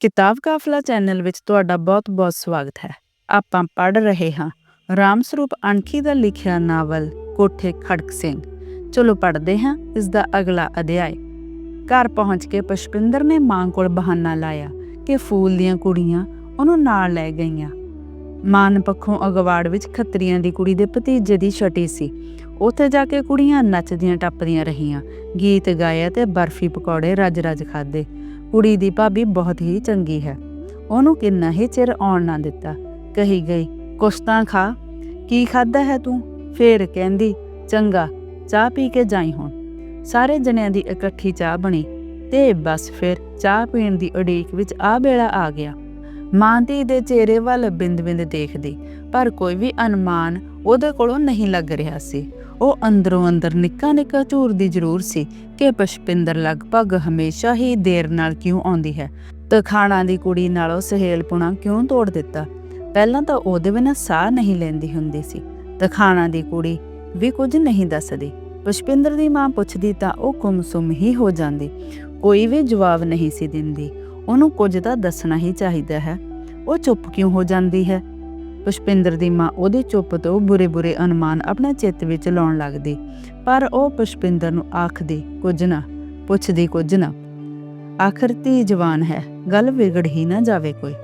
ਕਿਤਾਬ ਕਾਫਲਾ ਚੈਨਲ ਵਿੱਚ ਤੁਹਾਡਾ ਬਹੁਤ-ਬਹੁਤ ਸਵਾਗਤ ਹੈ। ਆਪਾਂ ਪੜ੍ਹ ਰਹੇ ਹਾਂ ਰਾਮ ਸਰੂਪ ਅਣਖੀ ਦਾ ਲਿਖਿਆ ਨਾਵਲ ਕੋਠੇ ਖੜਕ ਸਿੰਘ। ਚਲੋ ਪੜ੍ਹਦੇ ਹਾਂ ਇਸ ਦਾ ਅਗਲਾ ਅਧਿਆਇ। ਘਰ ਪਹੁੰਚ ਕੇ ਪੁਸ਼ਪਿੰਦਰ ਨੇ ਮਾਂ ਕੋਲ ਬਹਾਨਾ ਲਾਇਆ ਕਿ ਫੂਲ ਦੀਆਂ ਕੁੜੀਆਂ ਉਹਨੂੰ ਨਾਲ ਲੈ ਗਈਆਂ। ਮਾਨ ਪੱਖੋਂ ਅਗਵਾੜ ਵਿੱਚ ਖੱਤਰੀਆਂ ਦੀ ਕੁੜੀ ਦੇ ਭਤੀਜੇ ਦੀ ਛਟੀ ਸੀ। ਉੱਥੇ ਜਾ ਕੇ ਕੁੜੀਆਂ ਨੱਚਦੀਆਂ ਟੱਪਦੀਆਂ ਰਹੀਆਂ। ਗੀਤ ਗਾਇਆ ਤੇ ਬਰਫੀ ਪਕੌੜੇ ਰੱਜ-ਰੱਜ ਖਾਦੇ ਕੁੜੀ ਦੀ ਭਾਬੀ ਬਹੁਤ ਹੀ ਚੰਗੀ ਹੈ। ਉਹਨੂੰ ਕਿੰਨਾ ਹੀ ਚਿਰ ਆਉਣ ਨਾ ਦਿੱਤਾ। ਕਹੀ ਗਈ, ਕੁਛ ਤਾਂ ਖਾ। ਕੀ ਖਾਦਾ ਹੈ ਤੂੰ? ਫੇਰ ਕਹਿੰਦੀ, ਚੰਗਾ, ਚਾਹ ਪੀ ਕੇ ਜਾਈ ਹੁਣ। ਸਾਰੇ ਜਣਿਆਂ ਦੀ ਇਕੱਠੀ ਚਾਹ ਬਣੀ ਤੇ ਬਸ ਫਿਰ ਚਾਹ ਪੀਣ ਦੀ ਉਡੀਕ ਵਿੱਚ ਆ ਵੇਲਾ ਆ ਗਿਆ। ਮਾਂ ਧੀ ਦੇ ਚਿਹਰੇ ਵੱਲ ਬਿੰਦ-ਬਿੰਦ ਦੇਖਦੀ, ਪਰ ਕੋਈ ਵੀ ਅਨੁਮਾਨ ਉਹਦੇ ਕੋਲੋਂ ਨਹੀਂ ਲੱਗ ਰਿਹਾ ਸੀ। ਉਹ ਅੰਦਰੋਂ ਅੰਦਰ ਨਿੱਕਾ ਨਿੱਕਾ ਝੂਰਦੀ ਜ਼ਰੂਰ ਸੀ ਕਿ ਪੁਸ਼ਪਿੰਦਰ ਲਗਭਗ ਹਮੇਸ਼ਾ ਹੀ ਦੇਰ ਨਾਲ ਕਿਉਂ ਆਉਂਦੀ ਹੈ। ਤਖਾਣਾ ਦੀ ਕੁੜੀ ਨਾਲੋਂ ਸਹੇਲਪੁਣਾ ਕਿਉਂ ਤੋੜ ਦਿੱਤਾ? ਪਹਿਲਾਂ ਤਾਂ ਉਹਦੇ ਬਿਨਾਂ ਸਾਹ ਨਹੀਂ ਲੈਂਦੀ ਹੁੰਦੀ ਸੀ। ਤਖਾਣਾ ਦੀ ਕੁੜੀ ਵੀ ਕੁਝ ਨਹੀਂ ਦੱਸਦੀ। ਪੁਸ਼ਪਿੰਦਰ ਦੀ ਮਾਂ ਪੁੱਛਦੀ ਤਾਂ ਉਹ ਗੁੰਮਸੁੰਮ ਹੀ ਹੋ ਜਾਂਦੀ। ਕੋਈ ਵੀ ਜਵਾਬ ਨਹੀਂ ਸੀ ਦਿੰਦੀ। ਉਹਨੂੰ ਕੁਝ ਤਾਂ ਦੱਸਣਾ ਹੀ ਚਾਹੀਦਾ ਹੈ। ਉਹ ਚੁੱਪ ਕਿਉਂ ਹੋ ਜਾਂਦੀ ਹੈ? ਪੁਸ਼ਪਿੰਦਰ ਦੀ ਮਾਂ ਉਹਦੀ ਚੁੱਪ ਤੋਂ ਬੁਰੇ-ਬੁਰੇ ਅਨੁਮਾਨ ਆਪਣੇ ਚਿੱਤ ਵਿੱਚ ਲਾਉਣ ਲੱਗਦੀ। ਪਰ ਉਹ ਪੁਸ਼ਪਿੰਦਰ ਨੂੰ ਆਖਦੀ, ਕੁਝ ਨਾ, ਪੁੱਛਦੀ ਕੁਝ ਨਾ। ਆਖਰ ਧੀ ਜਵਾਨ ਹੈ, ਗੱਲ ਵਿਗੜ ਹੀ ਨਾ ਜਾਵੇ ਕੋਈ।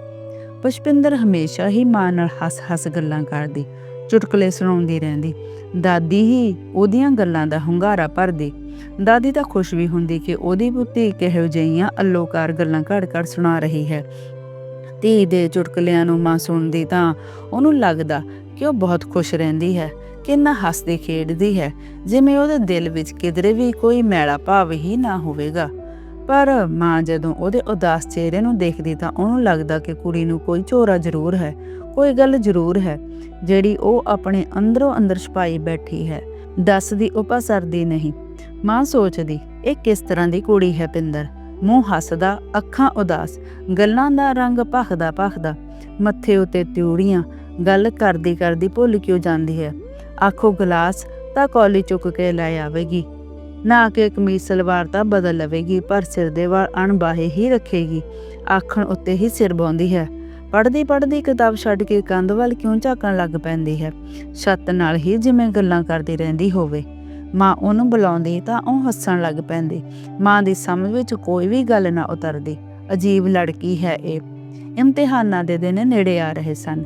ਪੁਸ਼ਪਿੰਦਰ ਹਮੇਸ਼ਾ ਹੀ ਮਾਂ ਨਾਲ ਹੱਸ-ਹੱਸ ਗੱਲਾਂ ਕਰਦੀ, ਚੁਟਕਲੇ ਸੁਣਾਉਂਦੀ ਰਹਿੰਦੀ। ਦਾਦੀ ਹੀ ਉਹਦੀਆਂ ਗੱਲਾਂ ਦਾ ਹੁੰਗਾਰਾ ਭਰਦੀ। ਦਾਦੀ ਤਾਂ ਖੁਸ਼ ਵੀ ਹੁੰਦੀ ਕਿ ਉਹਦੀ ਪੁੱਤੀ ਕਿਹੋ ਜਿਹੀਆਂ ਅਲੋਕਾਰ ਗੱਲਾਂ ਘੜ-ਘੜ ਸੁਣਾ ਰਹੀ ਹੈ। ਧੀ ਦੇ ਚੁਟਕਲਿਆਂ ਨੂੰ ਮਾਂ ਸੁਣਦੀ ਤਾਂ ਉਹਨੂੰ ਲੱਗਦਾ ਕਿ ਉਹ ਬਹੁਤ ਖੁਸ਼ ਰਹਿੰਦੀ ਹੈ, ਕਿੰਨਾ ਹੱਸਦੀ ਖੇਡਦੀ ਹੈ, ਜਿਵੇਂ ਉਹਦੇ ਦਿਲ ਵਿੱਚ ਕਿਧਰੇ ਵੀ ਕੋਈ ਮੈਲਾ ਭਾਵ ਹੀ ਨਾ ਹੋਵੇਗਾ। ਪਰ ਮਾਂ ਜਦੋਂ ਉਹਦੇ ਉਦਾਸ ਚਿਹਰੇ ਨੂੰ ਦੇਖਦੀ ਤਾਂ ਉਹਨੂੰ ਲੱਗਦਾ ਕਿ ਕੁੜੀ ਨੂੰ ਕੋਈ ਝੋਰਾ ਜ਼ਰੂਰ ਹੈ, ਕੋਈ ਗੱਲ ਜ਼ਰੂਰ ਹੈ, ਜਿਹੜੀ ਉਹ ਆਪਣੇ ਅੰਦਰੋਂ ਅੰਦਰ ਛਪਾਈ ਬੈਠੀ ਹੈ। ਦੱਸਦੀ ਉਪਾ ਸਰਦੀ ਨਹੀਂ। ਮਾਂ ਸੋਚਦੀ, ਇਹ ਕਿਸ ਤਰ੍ਹਾਂ ਦੀ ਕੁੜੀ ਹੈ ਪਿੰਦਰ? ਮੂੰਹ ਹੱਸਦਾ, ਅੱਖਾਂ ਉਦਾਸ, ਗੱਲਾਂ ਦਾ ਰੰਗ ਭਖਦਾ ਭਖਦਾ, ਮੱਥੇ ਉਤੇ ਤਿਉੜੀਆਂ, ਗੱਲ ਕਰਦੀ ਕਰਦੀ ਭੁੱਲ ਕਿਉਂ ਜਾਂਦੀ ਹੈ? ਆਖੋ ਗਲਾਸ ਤਾਂ ਕੌਲੀ ਚੁੱਕ ਕੇ ਲੈ ਆਵੇਗੀ। ਨਾ ਕਿ ਕਮੀਜ਼ ਸਲਵਾਰ ਤਾਂ ਬਦਲ ਲਵੇਗੀ, ਪਰ ਸਿਰ ਦੇ ਵਾਲ ਅਣਬਾਹੇ ਹੀ ਰੱਖੇਗੀ। ਆਖਣ ਉੱਤੇ ਹੀ ਸਿਰ ਬਾਉਂਦੀ ਹੈ। ਪੜਦੀ ਪੜਦੀ ਕਿਤਾਬ ਛੱਡ ਕੇ ਕੰਧ ਵੱਲ ਕਿਉਂ ਝਾਕਣ ਲੱਗ ਪੈਂਦੀ ਹੈ? ਛੱਤ ਨਾਲ ਹੀ ਜਿਵੇਂ ਗੱਲਾਂ ਕਰਦੀ ਰਹਿੰਦੀ ਹੋਵੇ। ਮਾਂ ਉਹਨੂੰ ਬੁਲਾਉਂਦੀ ਤਾਂ ਉਹ ਹੱਸਣ ਲੱਗ ਪੈਂਦੀ। ਮਾਂ ਦੀ ਸਮਝ ਵਿੱਚ ਕੋਈ ਵੀ ਗੱਲ ਨਾ ਉਤਰਦੀ। ਅਜੀਬ ਲੜਕੀ ਹੈ ਇਹ। ਇਮਤਿਹਾਨਾਂ ਦੇ ਦਿਨ ਨੇੜੇ ਆ ਰਹੇ ਸਨ।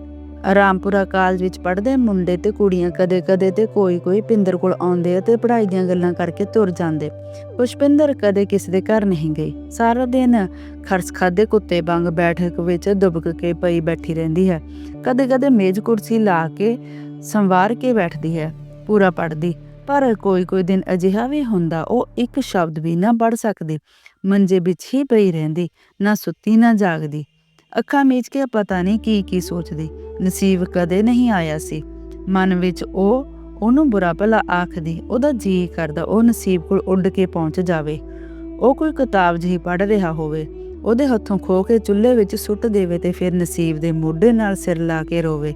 ਰਾਮਪੁਰਾ ਕਾਲਜ ਵਿੱਚ ਪੜ੍ਹਦੇ ਮੁੰਡੇ ਤੇ ਕੁੜੀਆਂ ਕਦੇ-ਕਦੇ ਤੇ ਕੋਈ-ਕੋਈ ਪਿੰਦਰ ਕੋਲ ਆਉਂਦੇ ਅਤੇ ਪੜ੍ਹਾਈ ਦੀਆਂ ਗੱਲਾਂ ਕਰਕੇ ਤੁਰ ਜਾਂਦੇ। ਪੁਸ਼ਪਿੰਦਰ ਕਦੇ ਕਿਸੇ ਦੇ ਘਰ ਨਹੀਂ ਗਈ। ਸਾਰਾ ਦਿਨ ਖਰਚ ਖਾਦੇ ਕੁੱਤੇ ਵਾਂਗ ਬੈਠਕ ਵਿੱਚ ਦੁਬਕ ਕੇ ਪਈ ਬੈਠੀ ਰਹਿੰਦੀ ਹੈ। ਕਦੇ-ਕਦੇ ਮੇਜ਼ ਕੁਰਸੀ ਲਾ ਕੇ ਸੰਵਾਰ ਕੇ ਬੈਠਦੀ ਹੈ। ਪੂਰਾ ਪੜ੍ਹਦੀ। ਪਰ ਕੋਈ-ਕੋਈ ਦਿਨ ਅਜਿਹਾ ਵੀ ਹੁੰਦਾ, ਉਹ ਇੱਕ ਸ਼ਬਦ ਵੀ ਨਾ ਪੜ੍ਹ ਸਕਦੀ। ਮੰਜੇ ਵਿੱਚ ਹੀ ਪਈ ਰਹਿੰਦੀ, ਨਾ ਸੁੱਤੀ, ਨਾ ਜਾਗਦੀ। ਅੱਖਾਂ ਮੀਚ ਕੇ ਪਤਾ ਨਹੀਂ ਕੀ ਕੀ ਸੋਚਦੀ। ਨਸੀਬ ਕਦੇ ਨਹੀਂ ਆਇਆ ਸੀ। ਮਨ ਵਿੱਚ ਉਹ, ਉਹਨੂੰ ਬੁਰਾ ਭਲਾ ਆਖਦੀ, ਉਹਦਾ ਜੀ ਕਰਦਾ, ਉਹ ਨਸੀਬ ਕੋਲ ਉੱਡ ਕੇ ਪਹੁੰਚ ਜਾਵੇ। ਉਹ ਕੋਈ ਕਿਤਾਬ ਜਿਹੀ ਪੜ੍ਹ ਰਿਹਾ ਹੋਵੇ। ਉਹਦੇ ਹੱਥੋਂ ਖੋ ਕੇ ਚੁੱਲ੍ਹੇ ਵਿੱਚ ਸੁੱਟ ਦੇਵੇ ਤੇ ਫਿਰ ਨਸੀਬ ਦੇ ਮੋਢੇ ਨਾਲ ਸਿਰ ਲਾ ਕੇ ਰੋਵੇ।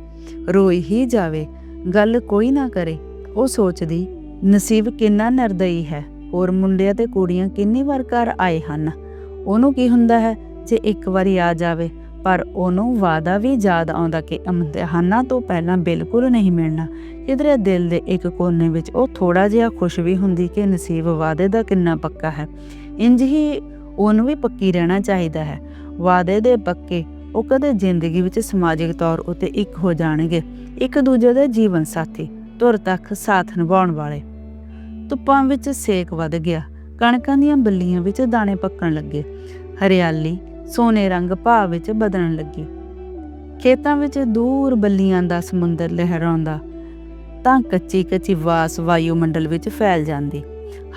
ਰੋਈ ਹੀ ਜਾਵੇ। ਗੱਲ ਕੋਈ ਨਾ ਕਰੇ। ਉਹ ਸੋਚਦੀ ਨਸੀਬ ਕਿੰਨਾ ਨਿਰਦਈ ਹੈ। ਹੋਰ ਮੁੰਡਿਆਂ ਤੇ ਕੁੜੀਆਂ ਕਿੰਨੀ ਵਾਰ ਘਰ ਆਏ ਹਨ। ਉਹਨੂੰ ਕੀ ਹੁੰਦਾ ਹੈ? ਜੇ ਇੱਕ ਵਾਰੀ ਆ ਜਾਵੇ, ਪਰ ਉਹਨੂੰ ਵਾਦਾ ਵੀ ਯਾਦ ਆਉਂਦਾ ਕਿ ਇਮਤਿਹਾਨਾਂ ਤੋਂ ਪਹਿਲਾਂ ਬਿਲਕੁਲ ਨਹੀਂ ਮਿਲਣਾ। ਕਿਧਰੇ ਦਿਲ ਦੇ ਇੱਕ ਕੋਨੇ ਵਿੱਚ ਉਹ ਥੋੜਾ ਜਿਹਾ ਖੁਸ਼ ਵੀ ਹੁੰਦੀ ਕਿ ਨਸੀਬ ਵਾਦੇ ਦਾ ਕਿੰਨਾ ਪੱਕਾ ਹੈ। ਇੰਜ ਹੀ ਉਹਨੂੰ ਵੀ ਪੱਕੀ ਰਹਿਣਾ ਚਾਹੀਦਾ ਹੈ। ਵਾਦੇ ਦੇ ਪੱਕੇ ਉਹ ਕਦੇ ਜ਼ਿੰਦਗੀ ਵਿੱਚ ਸਮਾਜਿਕ ਤੌਰ ਉਤੇ ਇੱਕ ਹੋ ਜਾਣਗੇ। ਇੱਕ ਦੂਜੇ ਦੇ ਜੀਵਨ ਸਾਥੀ ਤੁਰ ਤੱਕ ਸਾਥ ਨਿਭਾਉਣ ਵਾਲੇ। ਧੁੱਪਾਂ ਵਿੱਚ ਸੇਕ ਵੱਧ ਗਿਆ। ਕਣਕਾਂ ਦੀਆਂ ਬੱਲੀਆਂ ਵਿੱਚ ਦਾਣੇ ਪੱਕਣ ਲੱਗੇ। ਹਰਿਆਲੀ ਸੋਨੇ ਰੰਗ ਭਾਵ ਵਿੱਚ ਬਦਲਣ ਲੱਗੀ। ਖੇਤਾਂ ਵਿੱਚ ਦੂਰ ਬੱਲੀਆਂ ਦਾ ਸਮੁੰਦਰ ਲਹਿਰਾਉਂਦਾ, ਤਾਂ ਕੱਚੀ ਕੱਚੀ ਵਾਸ ਵਾਯੂਮੰਡਲ ਵਿੱਚ ਫੈਲ ਜਾਂਦੀ।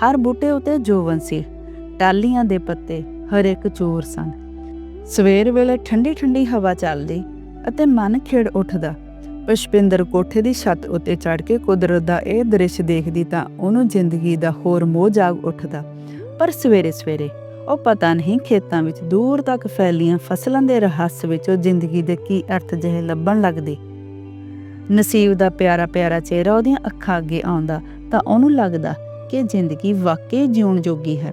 ਹਰ ਬੂਟੇ ਉਤੇ ਜੋਵਨ ਸੀ। ਟਾਲੀਆਂ ਦੇ ਪੱਤੇ ਹਰ ਇੱਕ ਚੋਰ ਸਨ। ਸਵੇਰ ਵੇਲੇ ਠੰਡੀ ਠੰਡੀ ਹਵਾ ਚੱਲਦੀ ਅਤੇ ਮਨ ਖੇੜ ਉੱਠਦਾ। ਪੁਸ਼ਪਿੰਦਰ ਕੋਠੇ ਦੀ ਛੱਤ ਉੱਤੇ ਚੜ ਕੇ ਕੁਦਰਤ ਦਾ ਇਹ ਦ੍ਰਿਸ਼ ਦੇਖਦੀ ਤਾਂ ਉਹਨੂੰ ਜ਼ਿੰਦਗੀ ਦਾ ਹੋਰ ਮੋਹ ਜਾਗ ਉੱਠਦਾ। ਪਰ ਸਵੇਰੇ ਸਵੇਰੇ ਉਹ ਪਤਾ ਨਹੀਂ ਖੇਤਾਂ ਵਿੱਚ ਦੂਰ ਤੱਕ ਫੈਲੀਆਂ ਫਸਲਾਂ ਦੇ ਰਹੱਸ ਵਿੱਚੋਂ ਜ਼ਿੰਦਗੀ ਦੇ ਕੀ ਅਰਥ ਜਿਹੇ ਲੱਭਣ ਲੱਗਦੇ। ਨਸੀਬ ਦਾ ਪਿਆਰਾ ਪਿਆਰਾ ਚਿਹਰਾ ਉਹਦੀਆਂ ਅੱਖਾਂ ਅੱਗੇ ਆਉਂਦਾ ਤਾਂ ਉਹਨੂੰ ਲੱਗਦਾ ਕਿ ਜ਼ਿੰਦਗੀ ਵਾਕਈ ਜਿਉਣ ਜੋਗੀ ਹੈ।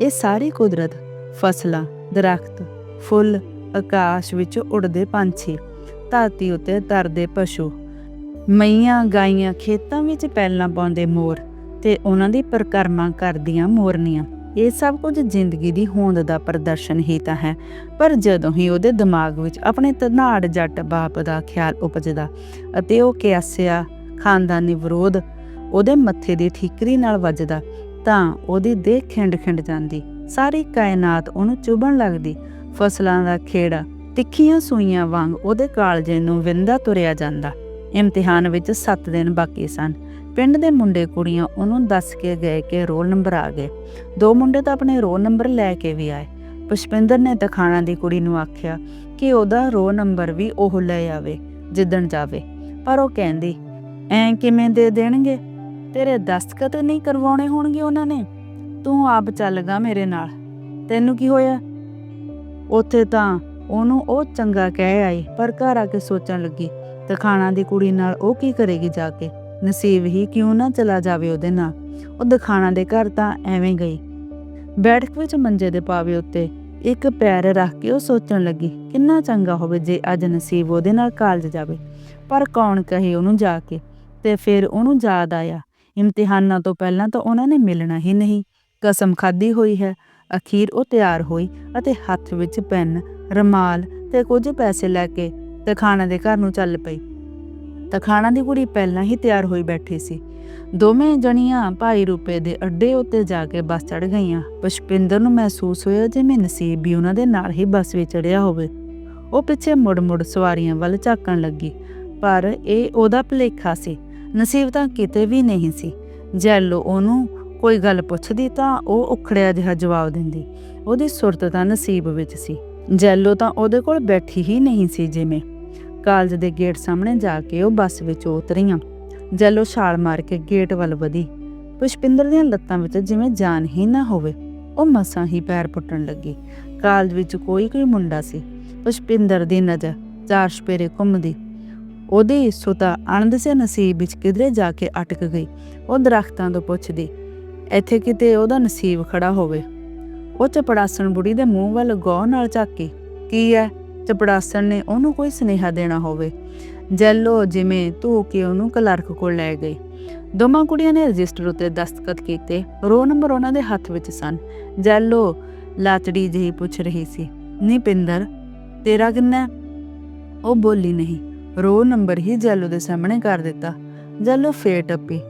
ਇਹ ਸਾਰੀ ਕੁਦਰਤ, ਫਸਲਾਂ, ਦਰਖਤ, ਫੁੱਲ, ਆਕਾਸ਼ ਵਿੱਚ ਉੱਡਦੇ ਪੰਛੀ ਧਰਤੀ ਉੱਤੇ ਤਰਦੇ ਪਸ਼ੂ। ਮਈਆਂ ਗਾਈਆਂ ਖੇਤਾਂ ਵਿੱਚ ਪੈਲਾਂ ਪਾਉਂਦੇ ਮੋਰ ਤੇ ਉਹਨਾਂ ਦੀ ਪਰਕਰਮਾ ਕਰਦੀਆਂ ਮੋਰਨੀਆਂ। ਇਹ ਸਭ ਕੁਝ ਜ਼ਿੰਦਗੀ ਦੀ ਹੋਂਦ ਦਾ ਪ੍ਰਦਰਸ਼ਨ ਹੀ ਤਾਂ ਹੈ, ਪਰ ਜਦੋਂ ਹੀ ਉਹਦੇ ਦਿਮਾਗ ਵਿੱਚ ਆਪਣੇ ਧਨਾੜ ਜੱਟ ਬਾਪ ਦਾ ਖਿਆਲ ਉਪਜਦਾ ਅਤੇ ਉਹ ਕਿਆਸਿਆ ਖਾਨਦਾਨੀ ਵਿਰੋਧ ਉਹਦੇ ਮੱਥੇ ਦੀ ਠੀਕਰੀ ਨਾਲ ਵੱਜਦਾ, ਤਾਂ ਉਹਦੀ ਦੇਹ ਖਿੰਡ-ਖਿੰਡ ਜਾਂਦੀ। ਸਾਰੀ ਕਾਇਨਾਤ ਉਹਨੂੰ ਚੁਭਣ ਲੱਗਦੀ। ਫਸਲਾਂ ਦਾ ਖੇੜਾ ਤਿੱਖੀਆਂ ਸੂਈਆਂ ਵਾਂਗ ਉਹਦੇ ਕਾਲਜੇ ਨੂੰ ਵਿੰਦਾ ਤੁਰਿਆ ਜਾਂਦਾ। ਇਮਤਿਹਾਨ ਵਿੱਚ 7 ਦਿਨ ਬਾਕੀ ਸਨ। ਪਿੰਡ ਦੇ ਮੁੰਡੇ ਕੁੜੀਆਂ ਉਹਨੂੰ ਦੱਸ ਕੇ ਗਏ ਕਿ ਰੋਲ ਨੰਬਰ ਆ ਗਏ। ਦੋ ਮੁੰਡੇ ਤਾਂ ਆਪਣੇ ਰੋਲ ਨੰਬਰ ਲੈ ਕੇ ਵੀ ਆਏ। ਪੁਸ਼ਪਿੰਦਰ ਨੇ ਤਖਾਣਾ ਦੀ ਕੁੜੀ ਨੂੰ ਆਖਿਆ ਕਿ ਉਹਦਾ ਰੋਲ ਨੰਬਰ ਵੀ ਉਹ ਲੈ ਆਵੇ, ਜਿੱਦਣ ਜਾਵੇ। ਪਰ ਉਹ ਕਹਿੰਦੀ, ਐ ਕਿਵੇਂ ਦੇ ਦੇਣਗੇ? ਤੇਰੇ ਦਸਤਖਤ ਨਹੀਂ ਕਰਵਾਉਣੇ ਹੋਣਗੇ ਉਹਨਾਂ ਨੇ? ਤੂੰ ਆਪ ਚੱਲਗਾ ਮੇਰੇ ਨਾਲ। ਤੈਨੂੰ ਕੀ ਹੋਇਆ? ਉੱਥੇ ਤਾਂ ਉਹਨੂੰ ਉਹ ਚੰਗਾ ਕਹਿ ਆਈ, ਪਰ ਘਰ ਆ ਕੇ ਸੋਚਣ ਲੱਗੀ ਤਖਾਣਾ ਦੀ ਕੁੜੀ ਨਾਲ ਉਹ ਕੀ ਕਰੇਗੀ ਜਾ ਕੇ? ਨਸੀਬ ਹੀ ਕਿਉਂ ਨਾ ਚਲਾ ਜਾਵੇ ਉਹਦੇ ਨਾਲ? ਉਹ ਦਖਾਣਾ ਦੇ ਘਰ ਤਾਂ ਐਵੇਂ ਗਈ। ਬੈਠਕ ਵਿੱਚ ਮੰਜੇ ਦੇ ਪਾਵੇ ਉੱਤੇ ਇੱਕ ਪੈਰ ਰੱਖ ਕੇ ਉਹ ਸੋਚਣ ਲੱਗੀ, ਕਿੰਨਾ ਚੰਗਾ ਹੋਵੇ ਜੇ ਅੱਜ ਨਸੀਬ ਉਹਦੇ ਨਾਲ ਕਾਲਜ ਜਾਵੇ। ਪਰ ਕੌਣ ਕਹੇ ਉਹਨੂੰ ਜਾ ਕੇ? ਤੇ ਫਿਰ ਉਹਨੂੰ ਯਾਦ ਆਇਆ, ਇਮਤਿਹਾਨਾਂ ਤੋਂ ਪਹਿਲਾਂ ਤਾਂ ਉਹਨਾਂ ਨੇ ਮਿਲਣਾ ਹੀ ਨਹੀਂ। ਕਸਮ ਖਾਦੀ ਹੋਈ ਹੈ, ਅਖੀਰ ਉਹ ਤਿਆਰ ਹੋਈ ਅਤੇ ਹੱਥ ਵਿੱਚ ਪੈਨ ਰਮਾਲ ਤੇ ਕੁਝ ਪੈਸੇ ਲੈ ਕੇ ਤਖਾਣਾ ਦੇ ਘਰ ਨੂੰ ਚੱਲ ਪਈ। ਤਖਾਣਾ ਦੀ ਕੁੜੀ ਪਹਿਲਾਂ ਹੀ ਤਿਆਰ ਹੋਈ ਬੈਠੀ ਸੀ। ਦੋਵੇਂ ਜਣੀਆਂ ਭਾਈ ਰੂਪੇ ਦੇ ਅੱਡੇ ਉੱਤੇ ਜਾ ਕੇ ਬੱਸ ਚੜ ਗਈਆਂ। ਪੁਸ਼ਪਿੰਦਰ ਨੂੰ ਮਹਿਸੂਸ ਹੋਇਆ ਜਿਵੇਂ ਨਸੀਬ ਵੀ ਉਹਨਾਂ ਦੇ ਨਾਲ ਹੀ ਬੱਸ ਵਿੱਚ ਚੜਿਆ ਹੋਵੇ। ਉਹ ਪਿੱਛੇ ਮੁੜ-ਮੁੜ ਸਵਾਰੀਆਂ ਵੱਲ ਝਾਕਣ ਲੱਗੀ, ਪਰ ਇਹ ਉਹਦਾ ਭੁਲੇਖਾ ਸੀ। ਨਸੀਬ ਤਾਂ ਕਿਤੇ ਵੀ ਨਹੀਂ ਸੀ। ਜੈਲੋ ਉਹਨੂੰ ਕੋਈ ਗੱਲ ਪੁੱਛਦੀ ਤਾਂ ਉਹ ਉਖੜਿਆ ਜਿਹਾ ਜਵਾਬ ਦਿੰਦੀ। ਉਹਦੀ ਸੁਰਤ ਤਾਂ ਨਸੀਬ ਵਿੱਚ ਸੀ। ਜੈਲੋ ਤਾਂ ਉਹਦੇ ਕੋਲ ਬੈਠੀ ਹੀ ਨਹੀਂ ਸੀ ਜਿਵੇਂ। ਕਾਲਜ ਦੇ ਗੇਟ ਸਾਹਮਣੇ ਜਾ ਕੇ ਉਹ ਬੱਸ ਵਿੱਚ ਉਤਰੀਆਂ। ਜੈਲੋ ਛਾਲ ਮਾਰ ਕੇ ਗੇਟ ਵੱਲ ਵਧੀ। ਪੁਸ਼ਪਿੰਦਰ ਦੀਆਂ ਲੱਤਾਂ ਵਿੱਚ ਜਿਵੇਂ ਜਾਨ ਹੀ ਨਾ ਹੋਵੇ, ਉਹ ਮਸਾਂ ਹੀ ਪੈਰ ਪੁੱਟਣ ਲੱਗੀ। ਕਾਲਜ ਵਿੱਚ ਕੋਈ ਕੋਈ ਮੁੰਡਾ ਸੀ। ਪੁਸ਼ਪਿੰਦਰ ਦੀ ਨਜ਼ਰ ਚਾਰ ਸਪੇਰੇ ਘੁੰਮਦੀ। ਉਹਦੀ ਸੁਤਾ ਅਣਦ ਸੇ ਨਸੀਬ ਵਿੱਚ ਕਿਧਰੇ ਜਾ ਕੇ ਅਟਕ ਗਈ। ਉਹ ਦਰਖਤਾਂ ਤੋਂ ਪੁੱਛਦੀ, ਇੱਥੇ ਕਿਤੇ ਉਹਦਾ ਨਸੀਬ ਖੜਾ ਹੋਵੇ? ਉਹ ਚਪੜਾਸਣ ਬੁੜੀ ਦੇ ਮੂੰਹ ਵੱਲ ਗੌਰ ਨਾਲ ਝਾਕੀ ਕੀ ਹੈ ਚਪੜਾਸਣ ਨੇ ਉਹਨੂੰ ਕੋਈ ਸੁਨੇਹਾ ਦੇਣਾ ਹੋਵੇ? ਜੈਲੋ, ਜਿਵੇਂ ਧੂ ਕੇ ਉਹਨੂੰ ਕਲਰਕ ਕੋਲ ਲੈ ਗਈ ਦੋਵਾਂ ਕੁੜੀਆਂ ਨੇ ਰਜਿਸਟਰ ਉੱਤੇ ਦਸਤਖਤ ਕੀਤੇ। ਰੋ ਨੰਬਰ ਉਹਨਾਂ ਦੇ ਹੱਥ ਵਿੱਚ ਸਨ। ਜੈਲੋ, ਲਾਚੜੀ ਜਿਹੀ ਪੁੱਛ ਰਹੀ ਸੀ। ਨੀ ਪਿੰਦਰ, ਤੇਰਾ ਕਿੰਨਾ? ਉਹ ਬੋਲੀ ਨਹੀਂ। ਰੋ ਨੰਬਰ ਹੀ ਜੈਲੋ ਦੇ ਸਾਹਮਣੇ ਕਰ ਦਿੱਤਾ। ਜੈਲੋ ਫੇਰ ਟੱਪੀ।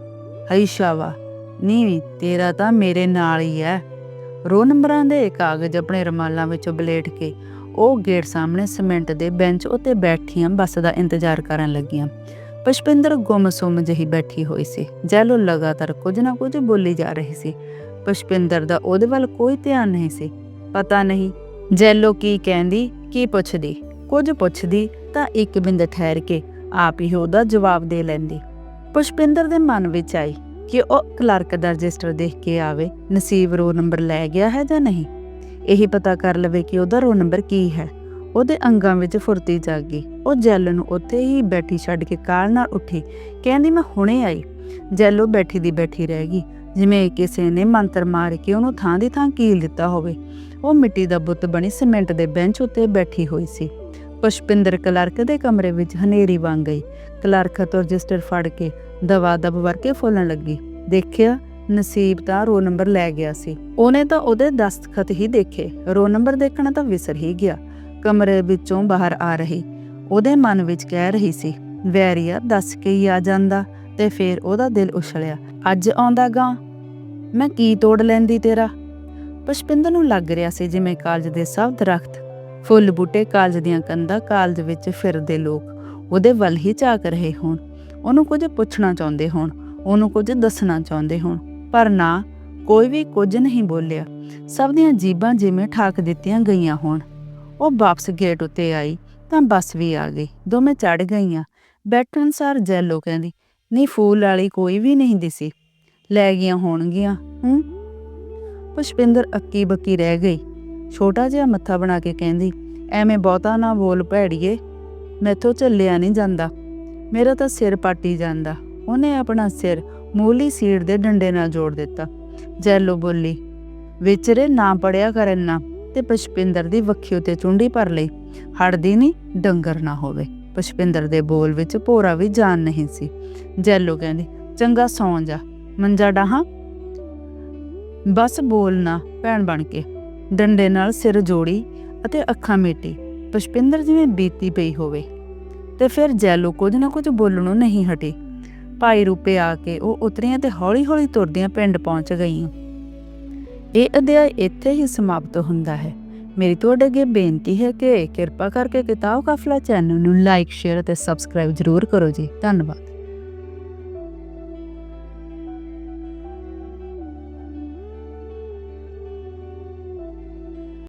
ਹਈ ਸ਼ਾਵਾ ਨੀ, ਤੇਰਾ ਤਾਂ ਮੇਰੇ ਨਾਲ ਹੀ ਹੈ ਰੋ ਨੰਬਰਾਂ ਦੇ ਕਾਗਜ਼ ਆਪਣੇ ਰਮਾਲਾਂ ਵਿੱਚੋਂ ਬਲੇਟ ਕੇ ਉਹ ਗੇਟ ਸਾਹਮਣੇ ਸੀਮੈਂਟ ਦੇ ਬੈਂਚ ਉੱਤੇ ਬੈਠੀਆਂ ਬੱਸ ਦਾ ਇੰਤਜ਼ਾਰ ਕਰਨ ਲੱਗੀਆਂ। ਪੁਸ਼ਪਿੰਦਰ ਗੁੰਮਸੁੰਮ ਜਿਹੀ ਬੈਠੀ ਹੋਈ ਸੀ। ਜੈਲੋ ਲਗਾਤਾਰ ਕੁਝ ਨਾ ਕੁਝ ਬੋਲੀ ਜਾ ਰਹੀ ਸੀ। ਪੁਸ਼ਪਿੰਦਰ ਦਾ ਉਹਦੇ ਵੱਲ ਕੋਈ ਧਿਆਨ ਨਹੀਂ ਸੀ। ਪਤਾ ਨਹੀਂ ਜੈਲੋ ਕੀ ਕਹਿੰਦੀ, ਕੀ ਪੁੱਛਦੀ। ਕੁਝ ਪੁੱਛਦੀ ਤਾਂ ਇੱਕ ਬਿੰਦ ਠਹਿਰ ਕੇ ਆਪ ਹੀ ਉਹਦਾ ਜਵਾਬ ਦੇ ਲੈਂਦੀ। ਪੁਸ਼ਪਿੰਦਰ ਦੇ ਮਨ ਵਿੱਚ ਆਈ। ਕਿ ਉਹ ਕਲਰਕ ਦਾ ਰਜਿਸਟਰ ਦੇਖ ਕੇ ਆਵੇ, ਨਸੀਬ ਰੋ ਨੰਬਰ ਲੈ ਗਿਆ ਹੈ ਜਾਂ ਨਹੀਂ। ਇਹੀ ਪਤਾ ਕਰ ਲਵੇ ਕਿ ਉਹਦਾ ਰੋ ਨੰਬਰ ਕੀ ਹੈ। ਉਹਦੇ ਅੰਗਾਂ ਵਿੱਚ ਫੁਰਤੀ ਜਾਗੀ। ਉਹ ਜੈਲ ਨੂੰ ਉੱਥੇ ਹੀ ਬੈਠੀ ਛੱਡ ਕੇ ਕਾਲ ਨਾਲ ਉੱਠੀ। ਕਹਿੰਦੀ, ਮੈਂ ਹੁਣੇ ਆਈ। ਜੈਲੋ ਬੈਠੀ ਦੀ ਬੈਠੀ ਰਹਿ ਗਈ। ਜਿਵੇਂ ਕਿਸੇ ਨੇ ਮੰਤਰ ਮਾਰ ਕੇ ਉਹਨੂੰ ਥਾਂ ਦੀ ਥਾਂ ਕੀਲ ਦਿੱਤਾ ਹੋਵੇ। ਉਹ ਮਿੱਟੀ ਦਾ ਬੁੱਤ ਬਣੀ ਸੀਮੈਂਟ ਦੇ ਬੈਂਚ ਉੱਤੇ ਬੈਠੀ ਹੋਈ ਸੀ। ਪੁਸ਼ਪਿੰਦਰ ਕਲਰਕ ਦੇ ਕਮਰੇ ਵਿੱਚ ਹਨੇਰੀ ਵਾਂਗ ਗਈ। ਕਲਰਕ ਤੋਂ ਰਜਿਸਟਰ ਫੜ ਕੇ ਦਵਾ ਦਬ ਵਰ ਕੇ ਲੱਗੀ। ਦੇਖਿਆ ਨਸੀਬ ਤਾਂ ਰੋ ਨੰਬਰ ਲੈ ਗਿਆ ਸੀ। ਉਹਨੇ ਤਾਂ ਉਹਦੇ ਦਸਤਖਤ ਹੀ ਦੇਖੇ। ਰੋ ਨੰਬਰ ਦੇਖਣਾ ਤਾਂ ਵਿਸਰ ਹੀ ਗਿਆ। ਕਮਰੇ ਵਿੱਚੋਂ ਬਾਹਰ ਆ ਰਹੀ। ਉਹਦੇ ਮਨ ਵਿੱਚ ਕਹਿ ਰਹੀ ਸੀ, ਵੈਰੀਆ, ਦੱਸ ਕੇ ਹੀ ਆ ਜਾਂਦਾ। ਤੇ ਫੇਰ ਉਹਦਾ ਦਿਲ ਉਛਲਿਆ। ਅੱਜ ਆਉਂਦਾ ਗਾਂ। ਮੈਂ ਕੀ ਤੋੜ ਲੈਂਦੀ ਤੇਰਾ? ਪੁਸ਼ਪਿੰਦਰ ਨੂੰ ਲੱਗ ਰਿਹਾ ਸੀ ਜਿਵੇਂ ਕਾਲਜ ਦੇ ਸਭ ਦਰਖਤ ਫੁੱਲ ਬੂਟੇ ਕਾਲਜ ਦੀਆਂ ਕੰਧਾਂ ਕਾਲਜ ਵਿੱਚ ਫਿਰਦੇ ਲੋਕ ਉਹਦੇ ਵੱਲ ਹੀ ਝਾਕ ਰਹੇ ਹੋਣ। ਉਹਨੂੰ ਕੁਝ ਪੁੱਛਣਾ ਚਾਹੁੰਦੇ ਹੋਣ, ਉਹਨੂੰ ਕੁਝ ਦੱਸਣਾ ਚਾਹੁੰਦੇ ਹੋਣ, ਪਰ ਨਾ, ਕੋਈ ਵੀ ਕੁਝ ਨਹੀਂ ਬੋਲਿਆ। ਸਭ ਦੀਆਂ ਜੀਬਾਂ ਜਿਵੇਂ ਠਾਕ ਦਿੱਤੀਆਂ ਗਈਆਂ ਹੋਣ। ਉਹ ਵਾਪਸ ਗੇਟ ਉੱਤੇ ਆਈ ਤਾਂ ਬੱਸ ਵੀ ਆ ਗਈ। ਦੋਵੇਂ ਚੜ ਗਈਆਂ। ਬੈਠਣ ਸਾਰ ਜੈਲੋ ਕਹਿੰਦੀ ਨਹੀਂ ਫੂਲ ਵਾਲੀ ਕੋਈ ਵੀ ਨਹੀਂ ਦਿਸੀ। ਲੈ ਗਈਆਂ ਹੋਣਗੀਆਂ, ਹੂੰ। ਪੁਸ਼ਪਿੰਦਰ ਅੱਕੀ ਬੱਕੀ ਰਹਿ ਗਈ। ਛੋਟਾ ਜਿਹਾ ਮੱਥਾ ਬਣਾ ਕੇ ਕਹਿੰਦੀ, ਐਵੇਂ ਬਹੁਤਾ ਨਾ ਬੋਲ ਭੈੜੀਏ, ਮੈਥੋਂ ਝੱਲਿਆ ਨਹੀਂ ਜਾਂਦਾ। ਮੇਰਾ ਤਾਂ ਸਿਰ ਪਾਟੀ ਜਾਂਦਾ। ਉਹਨੇ ਆਪਣਾ ਸਿਰ ਮੂਲੀ ਸੀੜ ਦੇ ਡੰਡੇ ਨਾਲ ਜੋੜ ਦਿੱਤਾ। ਜੈਲੋ ਬੋਲੀ ਵਿਚਰੇ ਨਾ ਪੜਿਆ ਕਰਨ ਨਾ ਤੇ ਪੁਸ਼ਪਿੰਦਰ ਦੀ ਵੱਖੀ ਉਤੇ ਚੁੰਡੀ ਭਰ ਲਈ। ਹੜਦੀ ਨਹੀਂ ਡੰਗਰ ਨਾ ਹੋਵੇ। ਪੁਸ਼ਪਿੰਦਰ ਦੇ ਬੋਲ ਵਿੱਚ ਭੋਰਾ ਵੀ ਜਾਨ ਨਹੀਂ ਸੀ। ਜੈਲੋ ਕਹਿੰਦੀ, ਚੰਗਾ ਸੌਂ ਜਾ। ਮੰਜਾ ਡਾਹਾਂ? ਬਸ ਬੋਲ ਨਾ, ਭੈਣ ਬਣ ਕੇ। ਡੰਡੇ ਨਾਲ ਸਿਰ ਜੋੜੀ ਅਤੇ ਅੱਖਾਂ ਮੀਟੀ। ਪੁਸ਼ਪਿੰਦਰ ਜਿਵੇਂ ਬੀਤੀ ਪਈ ਹੋਵੇ ਤੇ ਫਿਰ ਜੈਲੋ ਕੁਝ ਨਾ ਕੁਝ ਬੋਲਣੋਂ ਨਹੀਂ ਹਟੀ। ਭਾਈ ਰੂਪੇ ਆ ਕੇ ਉਹ ਉਤਰੀਆਂ ਤੇ ਹੌਲੀ-ਹੌਲੀ ਤੁਰਦੀਆਂ ਪਿੰਡ ਪਹੁੰਚ ਗਈਆਂ। ਇਹ ਅਧਿਆਇ ਇੱਥੇ ਹੀ ਸਮਾਪਤ ਹੁੰਦਾ ਹੈ। ਮੇਰੀ ਤੁਹਾਡੇ ਅੱਗੇ ਬੇਨਤੀ ਹੈ ਕਿ ਕਿਰਪਾ ਕਰਕੇ ਕਿਤਾਬ ਕਾਫਲਾ ਚੈਨਲ ਨੂੰ ਲਾਈਕ ਸ਼ੇਅਰ ਅਤੇ ਸਬਸਕ੍ਰਾਈਬ ਜ਼ਰੂਰ ਕਰੋ ਜੀ। ਧੰਨਵਾਦ।